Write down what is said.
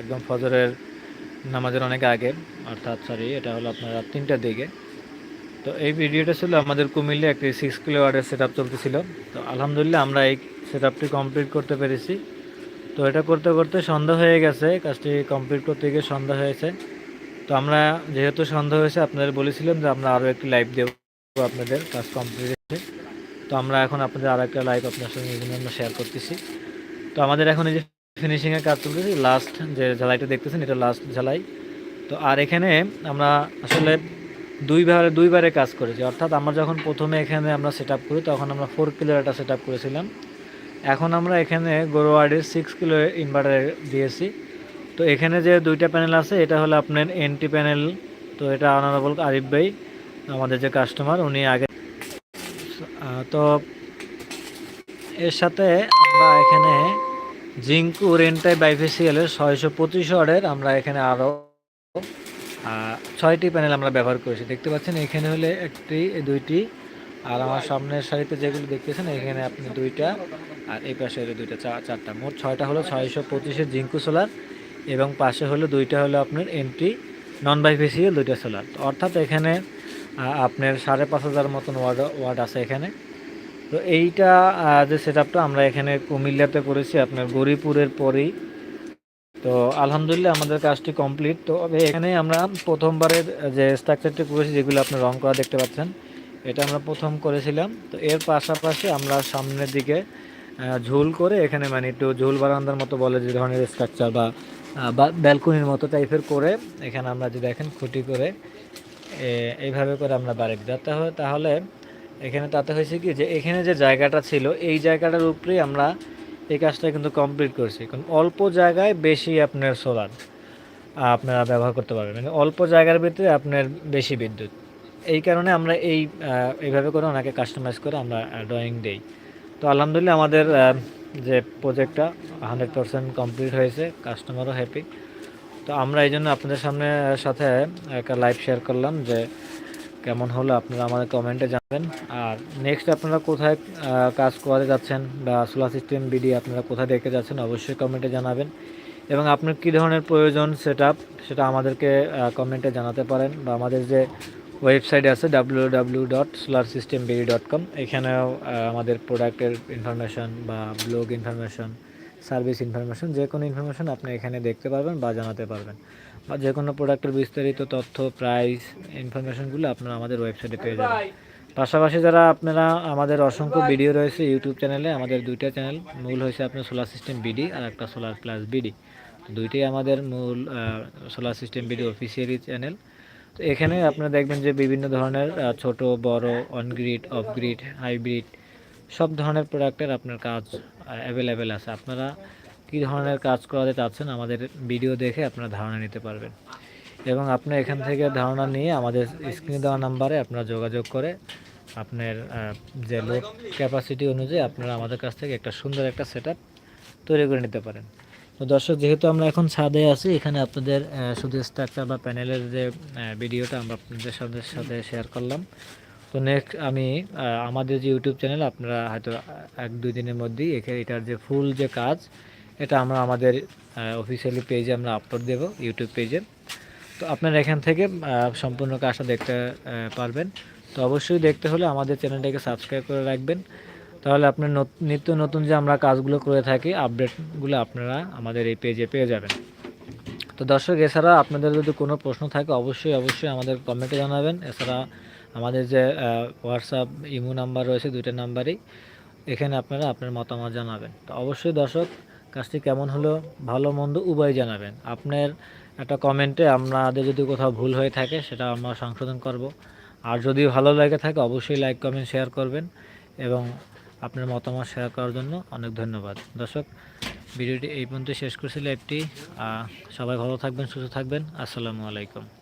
একদম ফজরের নামাজের অনেক আগে, অর্থাৎ সরি এটা হলো আপনার রাত তিনটার দিকে। তো এই ভিডিওটা ছিল আমাদের কুমিল্লে একটি সিক্স কিলো ওয়ার্ডের সেট আপ চলতেছিল। তো আলহামদুলিল্লাহ আমরা এই সেট আপটি কমপ্লিট করতে পেরেছি। তো এটা করতে করতে সন্ধ্যা হয়ে গেছে, কাজটি কমপ্লিট করতে গিয়ে সন্ধ্যা হয়েছে। তো আমরা যেহেতু সন্ধ্যা হয়েছে, আপনাদের বলেছিলাম যে আমরা আরও একটি লাইভ দেবো আপনাদের, কাজ কমপ্লিট হয়েছে। তো আমরা এখন আপনাদের আরও একটা লাইভ আপনার সঙ্গে জন্য আমরা শেয়ার করতেছি। তো আমাদের এখন এই যে ফিনিশিংয়ের কাজ চলতেছে লাস্ট যে ঝালাইটা দেখতেছেন, এটা লাস্ট ঝালাই। তো আর এখানে আমরা আসলে দুইবারে দুইবারে কাজ করেছি। অর্থাৎ আমরা যখন প্রথমে এখানে আমরা সেট করি, তখন আমরা ফোর কিলোর একটা সেট করেছিলাম। এখন আমরা এখানে গোরোয়ার্ডের সিক্স কিলো ইনভার্টার দিয়েছি। তো এখানে যে দুইটা প্যানেল আছে, এটা হলো আপনার এনটি প্যানেল তো এটা অনারেবল আরিফ ভাই, আমাদের যে কাস্টমার উনি আগে তো এর সাথে আমরা এখানে জিঙ্কু রেন্টাই বাইফেসিয়ালের ছয়শো পঁচিশ ওয়ার্ডের আমরা এখানে আরও ছয়টি প্যানেল আমরা ব্যবহার করেছি। দেখতে পাচ্ছেন এখানে হলে একটি দুইটি আর আমার সামনের সারিতে যেগুলো দেখতেছেন এখানে আপনি দুইটা আর এই পাশে হলো দুইটা চা- চারটা। মোট ছয়টা হলো ছয়শো পঁচিশের জিঙ্কু সোলার এবং পাশে হলো দুইটা হলো আপনার এন্ট্রি নন বাইফেসিয়াল দুইটা সোলার। অর্থাৎ এখানে আপনার সাড়ে পাঁচ হাজার মতন ওয়ার্ড ওয়ার্ড আছে এখানে। তো এইটা যে সেট আপটা আমরা এখানে কুমিল্লাতে করেছি আপনার গরিপুরের পরেই। তো আলহামদুলিল্লাহ আমাদের কাজটি কমপ্লিট তো এখানে আমরা প্রথমবারের যে স্ট্রাকচারটি করেছি, যেগুলো আপনি রং করা দেখতে পাচ্ছেন, এটা আমরা প্রথম করেছিলাম। তো এর পাশাপাশি আমরা সামনের দিকে ঝুল করে এখানে মানে একটু ঝুল বারান্দার মতো বলে যে ধরনের স্ট্রাকচার বা ব্যালকনির মতো টাইপের করে এখানে আমরা যে দেখেন খুঁটি করে এইভাবে করে আমরা বাড়ি দিতে তাহলে এখানে তাতে হয়েছে কি যে এখানে যে জায়গাটা ছিল, এই জায়গাটার উপরেই আমরা এই কাজটা কিন্তু কমপ্লিট করছি। কারণ অল্প জায়গায় বেশি আপনার সোলার আপনারা ব্যবহার করতে পারবেন। মানে অল্প জায়গার ভিতরে আপনার বেশি বিদ্যুৎ। এই কারণে আমরা এই এইভাবে করে ওনাকে কাস্টমাইজ করে আমরা ড্রয়িং দেই। তো আলহামদুলিল্লাহ আমাদের যে প্রজেক্টটা হান্ড্রেড পারসেন্ট কমপ্লিট হয়েছে কাস্টমারও হ্যাপি তো আমরা এই জন্য আপনাদের সামনে, সাথে, একটা লাইভ শেয়ার করলাম যে কেমন হলো আপনারা আমাদের কমেন্টে জানাবেন। আর নেক্সট আপনারা কোথায় কাজ করে যাচ্ছেন বা সোলার সিস্টেম বিডি আপনারা কোথায় দেখতে যাচ্ছেন অবশ্যই কমেন্টে জানাবেন। এবং আপনার কী ধরনের প্রয়োজন সেটা সেটা আমাদেরকে কমেন্টে জানাতে পারেন বা আমাদের যে ওয়েবসাইট আছে W W dot solar system BD dot com এখানেও আমাদের প্রোডাক্টের ইনফরমেশন বা ব্লগ ইনফরমেশন সার্ভিস ইনফরমেশন, যে কোনো ইনফরমেশন আপনি এখানে দেখতে পারবেন বা জানাতে পারবেন। বা যে কোনো প্রোডাক্টের বিস্তারিত তথ্য, প্রাইস, ইনফরমেশনগুলো আপনারা আমাদের ওয়েবসাইটে পেয়ে যাবেন। পাশাপাশি যারা আপনারা, আমাদের অসংখ্য ভিডিও রয়েছে ইউটিউব চ্যানেলে, আমাদের দুইটা চ্যানেল, মূল হয়েছে আপনার সোলার সিস্টেম বিডি আর একটা সোলার প্লাস বিডি দুইটাই আমাদের মূল solar system BD officially channel তো এখানে আপনারা দেখবেন যে বিভিন্ন ধরনের ছোট, বড় অনগ্রিড অফ গ্রিড হাইব্রিড সব ধরনের প্রোডাক্টের আপনার কাজ অ্যাভেলেবেল আছে। আপনারা কী ধরনের কাজ করাতে চাচ্ছেন আমাদের ভিডিও দেখে আপনারা ধারণা নিতে পারবেন। এবং আপনি এখান থেকে ধারণা নিয়ে আমাদের স্ক্রিনে দেওয়া নাম্বারে আপনারা যোগাযোগ করে আপনার যে লোড ক্যাপাসিটি অনুযায়ী আপনারা আমাদের কাছ থেকে একটা সুন্দর একটা সেট তৈরি করে নিতে পারেন। তো দর্শক, যেহেতু আমরা এখন ছাদে আছি, এখানে আপনাদের শুধু স্ট্রাকচার বা প্যানেলের যে ভিডিওটা আমরা আপনাদের সাথে সাথে শেয়ার করলাম। তো নেক্সট আমি আমাদের যে ইউটিউব চ্যানেল আপনারা হয়তো এক দুই দিনের মধ্যেই এখানে এটার যে ফুল যে কাজ, এটা আমরা আমাদের অফিসিয়ালি পেজে আমরা আপলোড দেব ইউটিউব পেজে তো আপনারা এখান থেকে সম্পূর্ণ কাজটা দেখতে পারবেন। তো অবশ্যই দেখতে হলে আমাদের চ্যানেলটাকে সাবস্ক্রাইব করে রাখবেন। তাহলে আপনার নত- নিত্য নতুন যে আমরা কাজগুলো করে থাকি আপডেটগুলো আপনারা আমাদের এই পেজে পেয়ে যাবেন। তো দর্শক, এছাড়া আপনাদের যদি কোনো প্রশ্ন থাকে, অবশ্যই অবশ্যই আমাদের কমেন্টে জানাবেন। এছাড়া আমাদের যে হোয়াটসঅ্যাপ ইমো নাম্বার রয়েছে, দুইটা নাম্বারই এখানে আপনারা আপনার মতামত জানাবেন। তো অবশ্যই দর্শক, কাজটি কেমন হলো? ভালো, মন্দ উভয় জানাবেন। আপনার একটা কমেন্টে আমাদের যদি কোথাও ভুল হয়ে থাকে, সেটা আমরা সংশোধন করব। আর যদি ভালো লাগে থাকে, অবশ্যই লাইক কমেন্ট শেয়ার করবেন এবং আপনার মতামত শেয়ার করার জন্য অনেক ধন্যবাদ। দর্শক, ভিডিওটি এই পর্যন্ত শেষ করছি লাইভটি সবাই ভালো থাকবেন, সুস্থ থাকবেন। আসসালামু আলাইকুম।